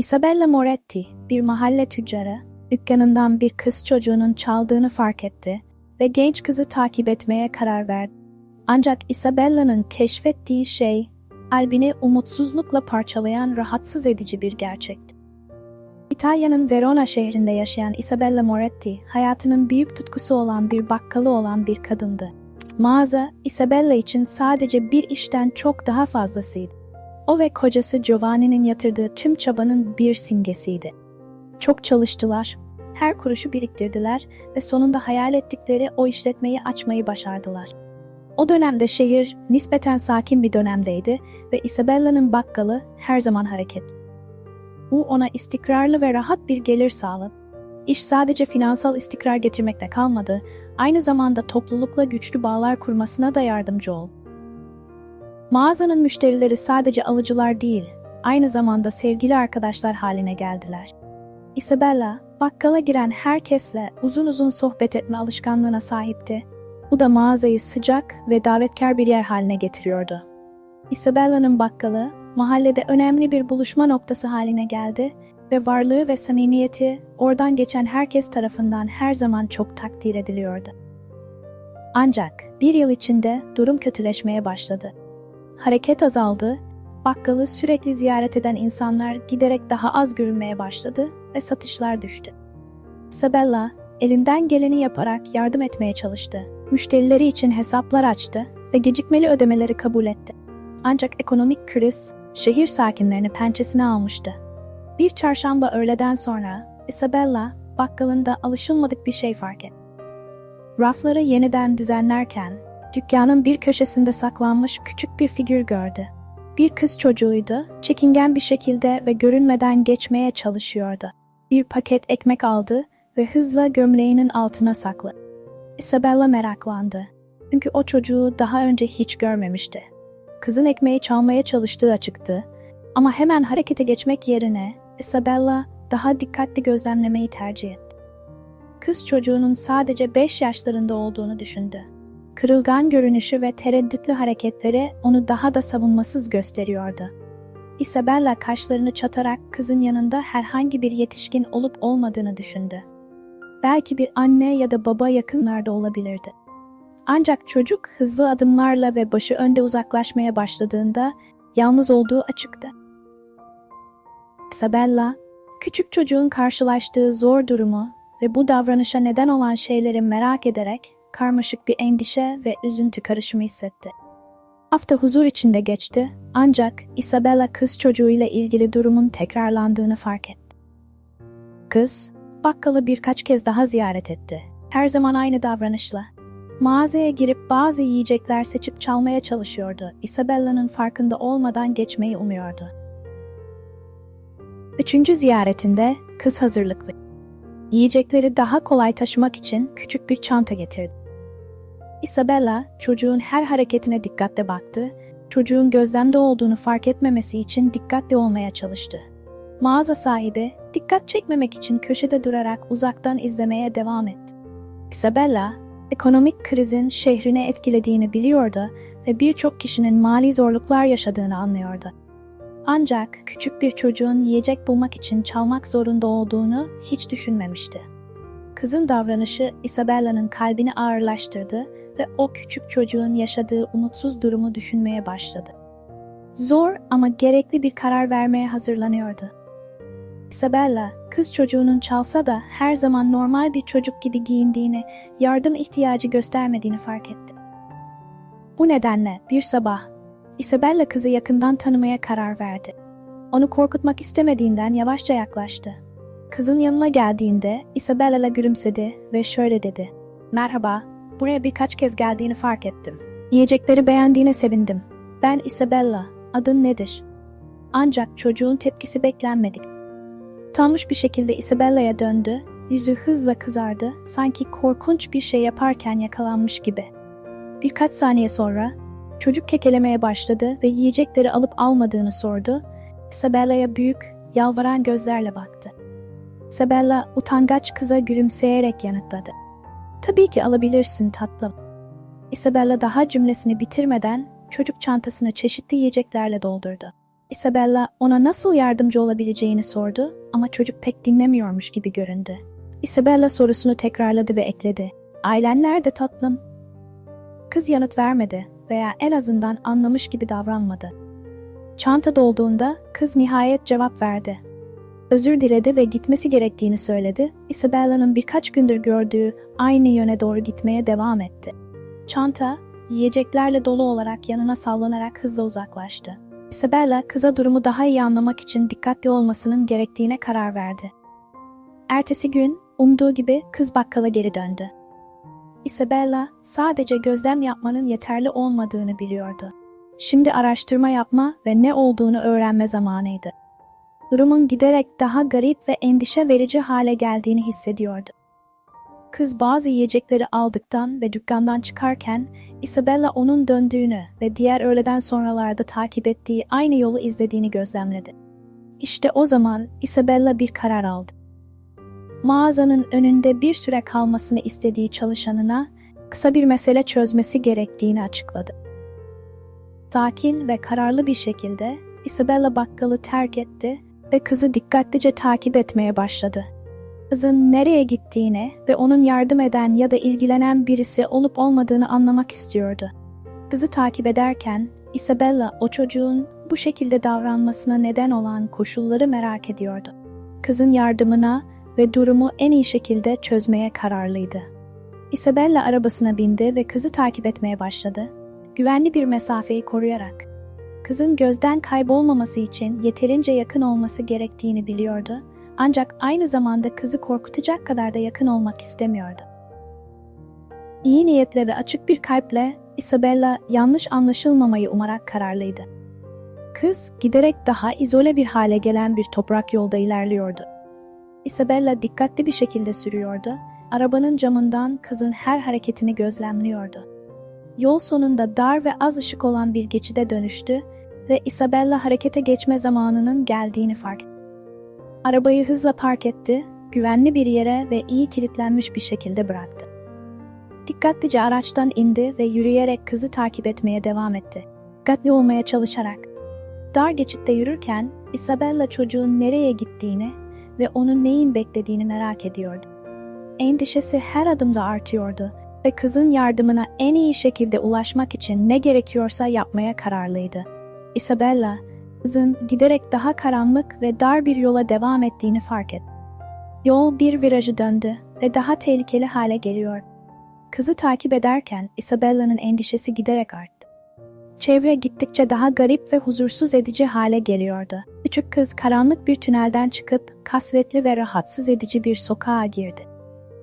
Isabella Moretti, bir mahalle tüccarı, dükkanından bir kız çocuğunun çaldığını fark etti ve genç kızı takip etmeye karar verdi. Ancak Isabella'nın keşfettiği şey, Albin'i umutsuzlukla parçalayan rahatsız edici bir gerçekti. İtalya'nın Verona şehrinde yaşayan Isabella Moretti, hayatının büyük tutkusu olan bir bakkalı olan bir kadındı. Mağaza, Isabella için sadece bir işten çok daha fazlasıydı. O ve kocası Giovanni'nin yatırdığı tüm çabanın bir simgesiydi. Çok çalıştılar, her kuruşu biriktirdiler ve sonunda hayal ettikleri o işletmeyi açmayı başardılar. O dönemde şehir nispeten sakin bir dönemdeydi ve Isabella'nın bakkalı her zaman hareketli. Bu ona istikrarlı ve rahat bir gelir sağladı. İş sadece finansal istikrar getirmekte kalmadı, aynı zamanda toplulukla güçlü bağlar kurmasına da yardımcı oldu. Mağazanın müşterileri sadece alıcılar değil, aynı zamanda sevgili arkadaşlar haline geldiler. Isabella, bakkala giren herkesle uzun uzun sohbet etme alışkanlığına sahipti. Bu da mağazayı sıcak ve davetkar bir yer haline getiriyordu. Isabella'nın bakkalı, mahallede önemli bir buluşma noktası haline geldi ve varlığı ve samimiyeti oradan geçen herkes tarafından her zaman çok takdir ediliyordu. Ancak bir yıl içinde durum kötüleşmeye başladı. Hareket azaldı, bakkalı sürekli ziyaret eden insanlar giderek daha az görünmeye başladı ve satışlar düştü. Isabella elinden geleni yaparak yardım etmeye çalıştı. Müşterileri için hesaplar açtı ve gecikmeli ödemeleri kabul etti. Ancak ekonomik kriz şehir sakinlerini pençesine almıştı. Bir çarşamba öğleden sonra Isabella bakkalında alışılmadık bir şey fark etti. Rafları yeniden düzenlerken dükkanın bir köşesinde saklanmış küçük bir figür gördü. Bir kız çocuğuydu, çekingen bir şekilde ve görünmeden geçmeye çalışıyordu. Bir paket ekmek aldı ve hızla gömleğinin altına sakladı. Isabella meraklandı. Çünkü o çocuğu daha önce hiç görmemişti. Kızın ekmeği çalmaya çalıştığı açıktı ama hemen harekete geçmek yerine Isabella daha dikkatli gözlemlemeyi tercih etti. Kız çocuğunun sadece 5 yaşlarında olduğunu düşündü. Kırılgan görünüşü ve tereddütlü hareketleri onu daha da savunmasız gösteriyordu. Isabella kaşlarını çatarak kızın yanında herhangi bir yetişkin olup olmadığını düşündü. Belki bir anne ya da baba yakınlarda olabilirdi. Ancak çocuk hızlı adımlarla ve başı önde uzaklaşmaya başladığında yalnız olduğu açıktı. Isabella, küçük çocuğun karşılaştığı zor durumu ve bu davranışa neden olan şeyleri merak ederek karmaşık bir endişe ve üzüntü karışımı hissetti. Hafta huzur içinde geçti ancak Isabella kız çocuğuyla ilgili durumun tekrarlandığını fark etti. Kız, bakkalı birkaç kez daha ziyaret etti. Her zaman aynı davranışla. Mağazaya girip bazı yiyecekler seçip çalmaya çalışıyordu. Isabella'nın farkında olmadan geçmeyi umuyordu. Üçüncü ziyaretinde kız hazırlıklı. Yiyecekleri daha kolay taşımak için küçük bir çanta getirdi. Isabella çocuğun her hareketine dikkatle baktı, çocuğun gözlemde olduğunu fark etmemesi için dikkatli olmaya çalıştı. Mağaza sahibi dikkat çekmemek için köşede durarak uzaktan izlemeye devam etti. Isabella, ekonomik krizin şehrini etkilediğini biliyordu ve birçok kişinin mali zorluklar yaşadığını anlıyordu. Ancak küçük bir çocuğun yiyecek bulmak için çalmak zorunda olduğunu hiç düşünmemişti. Kızın davranışı Isabella'nın kalbini ağırlaştırdı ve o küçük çocuğun yaşadığı umutsuz durumu düşünmeye başladı. Zor ama gerekli bir karar vermeye hazırlanıyordu. Isabella, kız çocuğunun çalsa da her zaman normal bir çocuk gibi giyindiğini, yardım ihtiyacı göstermediğini fark etti. Bu nedenle bir sabah Isabella kızı yakından tanımaya karar verdi. Onu korkutmak istemediğinden yavaşça yaklaştı. Kızın yanına geldiğinde Isabella gülümsedi ve şöyle dedi. Merhaba, buraya birkaç kez geldiğini fark ettim. Yiyecekleri beğendiğine sevindim. Ben Isabella, adın nedir? Ancak çocuğun tepkisi beklenmedik. Tanmış bir şekilde Isabella'ya döndü, yüzü hızla kızardı, sanki korkunç bir şey yaparken yakalanmış gibi. Birkaç saniye sonra çocuk kekelemeye başladı ve yiyecekleri alıp almadığını sordu. Isabella'ya büyük, yalvaran gözlerle baktı. Isabella utangaç kıza gülümseyerek yanıtladı. Tabii ki alabilirsin tatlım. Isabella daha cümlesini bitirmeden çocuk çantasını çeşitli yiyeceklerle doldurdu. Isabella ona nasıl yardımcı olabileceğini sordu ama çocuk pek dinlemiyormuş gibi göründü. Isabella sorusunu tekrarladı ve ekledi. Ailen nerede tatlım? Kız yanıt vermedi veya en azından anlamış gibi davranmadı. Çanta dolduğunda kız nihayet cevap verdi. Özür diledi ve gitmesi gerektiğini söyledi. Isabella'nın birkaç gündür gördüğü aynı yöne doğru gitmeye devam etti. Çanta, yiyeceklerle dolu olarak yanına sallanarak hızla uzaklaştı. Isabella, kıza durumu daha iyi anlamak için dikkatli olmasının gerektiğine karar verdi. Ertesi gün, umduğu gibi kız bakkala geri döndü. Isabella, sadece gözlem yapmanın yeterli olmadığını biliyordu. Şimdi araştırma yapma ve ne olduğunu öğrenme zamanıydı. Durumun giderek daha garip ve endişe verici hale geldiğini hissediyordu. Kız bazı yiyecekleri aldıktan ve dükkandan çıkarken Isabella onun döndüğünü ve diğer öğleden sonralarda takip ettiği aynı yolu izlediğini gözlemledi. İşte o zaman Isabella bir karar aldı. Mağazanın önünde bir süre kalmasını istediği çalışanına kısa bir mesele çözmesi gerektiğini açıkladı. Sakin ve kararlı bir şekilde Isabella bakkalı terk etti ve kızı dikkatlice takip etmeye başladı. Kızın nereye gittiğini ve onun yardım eden ya da ilgilenen birisi olup olmadığını anlamak istiyordu. Kızı takip ederken Isabella o çocuğun bu şekilde davranmasına neden olan koşulları merak ediyordu. Kızın yardımına ve durumu en iyi şekilde çözmeye kararlıydı. Isabella arabasına bindi ve kızı takip etmeye başladı. Güvenli bir mesafeyi koruyarak. Kızın gözden kaybolmaması için yeterince yakın olması gerektiğini biliyordu ancak aynı zamanda kızı korkutacak kadar da yakın olmak istemiyordu. İyi niyetleri açık bir kalple Isabella yanlış anlaşılmamayı umarak kararlıydı. Kız giderek daha izole bir hale gelen bir toprak yolda ilerliyordu. Isabella dikkatli bir şekilde sürüyordu, arabanın camından kızın her hareketini gözlemliyordu. Yol sonunda dar ve az ışık olan bir geçide dönüştü ve Isabella harekete geçme zamanının geldiğini fark etti. Arabayı hızla park etti, güvenli bir yere ve iyi kilitlenmiş bir şekilde bıraktı. Dikkatlice araçtan indi ve yürüyerek kızı takip etmeye devam etti. Dikkatli olmaya çalışarak. Dar geçitte yürürken Isabella çocuğun nereye gittiğini ve onun neyin beklediğini merak ediyordu. Endişesi her adımda artıyordu ve kızın yardımına en iyi şekilde ulaşmak için ne gerekiyorsa yapmaya kararlıydı. Isabella, kızın giderek daha karanlık ve dar bir yola devam ettiğini fark etti. Yol bir virajı döndü ve daha tehlikeli hale geliyor. Kızı takip ederken Isabella'nın endişesi giderek arttı. Çevre gittikçe daha garip ve huzursuz edici hale geliyordu. Küçük kız karanlık bir tünelden çıkıp kasvetli ve rahatsız edici bir sokağa girdi.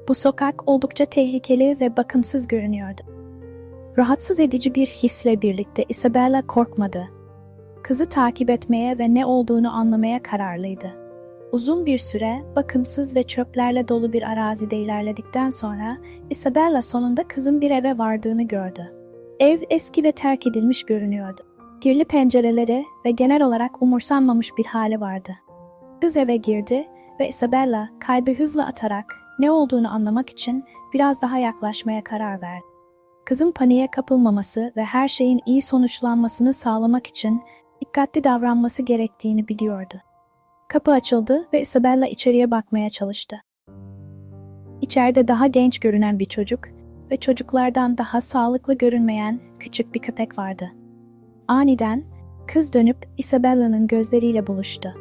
Bu sokak oldukça tehlikeli ve bakımsız görünüyordu. Rahatsız edici bir hisle birlikte Isabella korkmadı kızı takip etmeye ve ne olduğunu anlamaya kararlıydı. Uzun bir süre bakımsız ve çöplerle dolu bir arazide ilerledikten sonra Isabella sonunda kızın bir eve vardığını gördü. Ev eski ve terk edilmiş görünüyordu. Kirli pencereleri ve genel olarak umursanmamış bir hali vardı. Kız eve girdi ve Isabella kalbi hızla atarak ne olduğunu anlamak için biraz daha yaklaşmaya karar verdi. Kızın paniğe kapılmaması ve her şeyin iyi sonuçlanmasını sağlamak için dikkatli davranması gerektiğini biliyordu. Kapı açıldı ve Isabella içeriye bakmaya çalıştı. İçeride daha genç görünen bir çocuk ve çocuklardan daha sağlıklı görünmeyen küçük bir köpek vardı. Aniden kız dönüp Isabella'nın gözleriyle buluştu.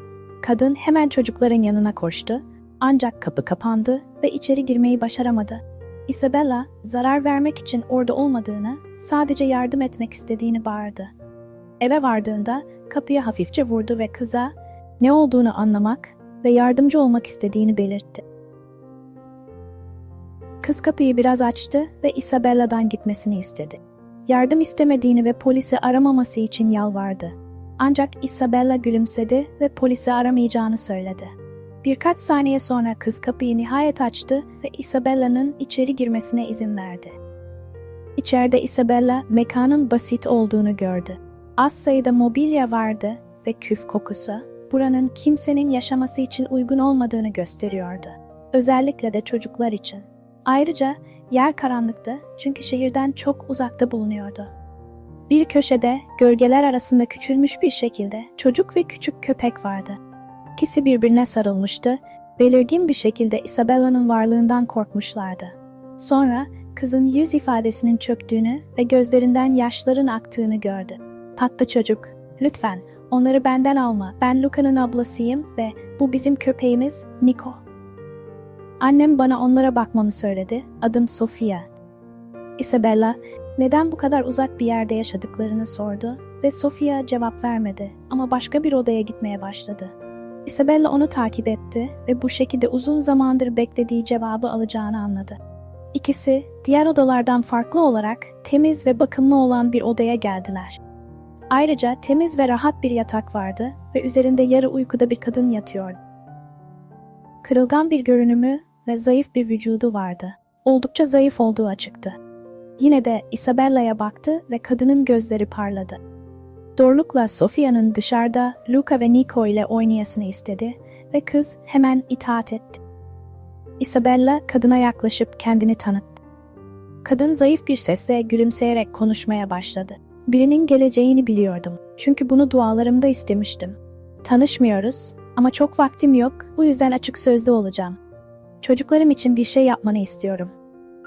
Kadın hemen çocukların yanına koştu ancak kapı kapandı ve içeri girmeyi başaramadı. Isabella zarar vermek için orada olmadığını, sadece yardım etmek istediğini bağırdı. Eve vardığında kapıya hafifçe vurdu ve kıza ne olduğunu anlamak ve yardımcı olmak istediğini belirtti. Kız kapıyı biraz açtı ve Isabella'dan gitmesini istedi. Yardım istemediğini ve polisi aramaması için yalvardı. Ancak Isabella gülümsedi ve polisi aramayacağını söyledi. Birkaç saniye sonra kız kapıyı nihayet açtı ve Isabella'nın içeri girmesine izin verdi. İçeride Isabella mekanın basit olduğunu gördü. Az sayıda mobilya vardı ve küf kokusu buranın kimsenin yaşaması için uygun olmadığını gösteriyordu. Özellikle de çocuklar için. Ayrıca yer karanlıktı çünkü şehirden çok uzakta bulunuyordu. Bir köşede gölgeler arasında küçülmüş bir şekilde çocuk ve küçük köpek vardı. İkisi birbirine sarılmıştı, belirgin bir şekilde Isabella'nın varlığından korkmuşlardı. Sonra kızın yüz ifadesinin çöktüğünü ve gözlerinden yaşların aktığını gördü. Tatlı çocuk, lütfen onları benden alma. Ben Luca'nın ablasıyım ve bu bizim köpeğimiz Nico. Annem bana onlara bakmamı söyledi. Adım Sofia. Isabella, neden bu kadar uzak bir yerde yaşadıklarını sordu ve Sofia cevap vermedi ama başka bir odaya gitmeye başladı. Isabella onu takip etti ve bu şekilde uzun zamandır beklediği cevabı alacağını anladı. İkisi diğer odalardan farklı olarak temiz ve bakımlı olan bir odaya geldiler. Ayrıca temiz ve rahat bir yatak vardı ve üzerinde yarı uykuda bir kadın yatıyordu. Kırılgan bir görünümü ve zayıf bir vücudu vardı. Oldukça zayıf olduğu açıktı. Yine de Isabella'ya baktı ve kadının gözleri parladı. Dorlukla Sofia'nın dışarıda Luca ve Nico ile oynayasını istedi ve kız hemen itaat etti. Isabella kadına yaklaşıp kendini tanıttı. Kadın zayıf bir sesle gülümseyerek konuşmaya başladı. Birinin geleceğini biliyordum. Çünkü bunu dualarımda istemiştim. Tanışmıyoruz ama çok vaktim yok. Bu yüzden açık sözlü olacağım. Çocuklarım için bir şey yapmanı istiyorum.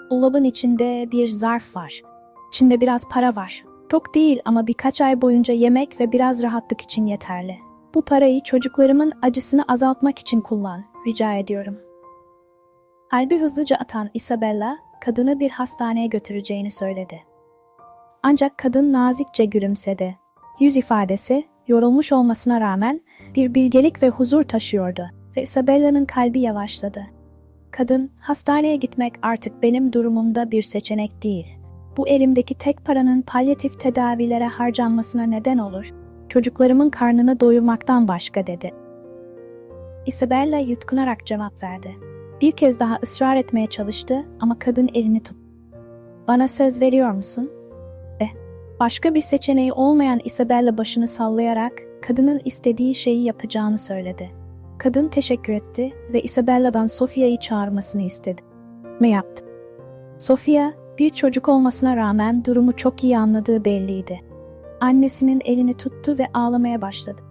Dolabın içinde bir zarf var. İçinde biraz para var. Çok değil ama birkaç ay boyunca yemek ve biraz rahatlık için yeterli. Bu parayı çocuklarımın acısını azaltmak için kullan. Rica ediyorum. Kalbi hızlıca atan Isabella, kadını bir hastaneye götüreceğini söyledi. Ancak kadın nazikçe gülümsedi. Yüz ifadesi, yorulmuş olmasına rağmen bir bilgelik ve huzur taşıyordu ve Isabella'nın kalbi yavaşladı. Kadın, hastaneye gitmek artık benim durumumda bir seçenek değil. Bu elimdeki tek paranın palyatif tedavilere harcanmasına neden olur. Çocuklarımın karnını doyurmaktan başka dedi. Isabella yutkunarak cevap verdi. Bir kez daha ısrar etmeye çalıştı ama kadın elini tuttu. Bana söz veriyor musun? Ve başka bir seçeneği olmayan Isabella başını sallayarak kadının istediği şeyi yapacağını söyledi. Kadın teşekkür etti ve Isabella'dan Sofia'yı çağırmasını istedi. Ne yaptı? Sofia, bir çocuk olmasına rağmen durumu çok iyi anladığı belliydi. Annesinin elini tuttu ve ağlamaya başladı.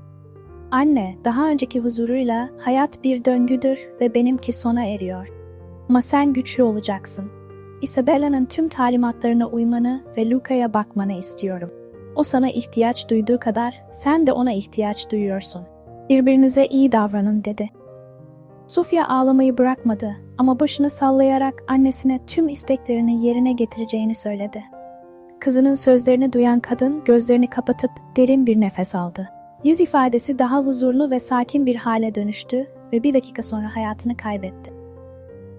Anne, daha önceki huzuruyla hayat bir döngüdür ve benimki sona eriyor. Ama sen güçlü olacaksın. Isabella'nın tüm talimatlarına uymanı ve Luca'ya bakmanı istiyorum. O sana ihtiyaç duyduğu kadar sen de ona ihtiyaç duyuyorsun. Birbirinize iyi davranın dedi. Sofia ağlamayı bırakmadı ama başını sallayarak annesine tüm isteklerini yerine getireceğini söyledi. Kızının sözlerini duyan kadın gözlerini kapatıp derin bir nefes aldı. Yüz ifadesi daha huzurlu ve sakin bir hale dönüştü ve bir dakika sonra hayatını kaybetti.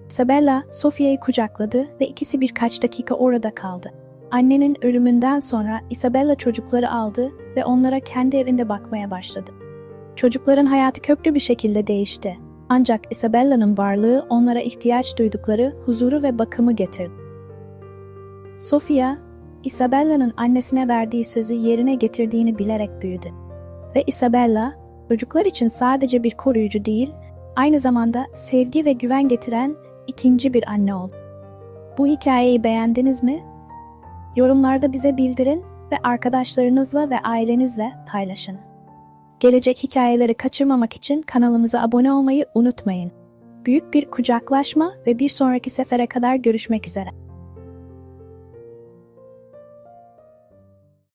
Isabella, Sofia'yı kucakladı ve ikisi birkaç dakika orada kaldı. Annenin ölümünden sonra Isabella çocukları aldı ve onlara kendi evinde bakmaya başladı. Çocukların hayatı köklü bir şekilde değişti. Ancak Isabella'nın varlığı onlara ihtiyaç duydukları huzuru ve bakımı getirdi. Sofia, Isabella'nın annesine verdiği sözü yerine getirdiğini bilerek büyüdü. Ve Isabella, çocuklar için sadece bir koruyucu değil, aynı zamanda sevgi ve güven getiren ikinci bir anne oldu. Bu hikayeyi beğendiniz mi? Yorumlarda bize bildirin ve arkadaşlarınızla ve ailenizle paylaşın. Gelecek hikayeleri kaçırmamak için kanalımıza abone olmayı unutmayın. Büyük bir kucaklaşma ve bir sonraki sefere kadar görüşmek üzere.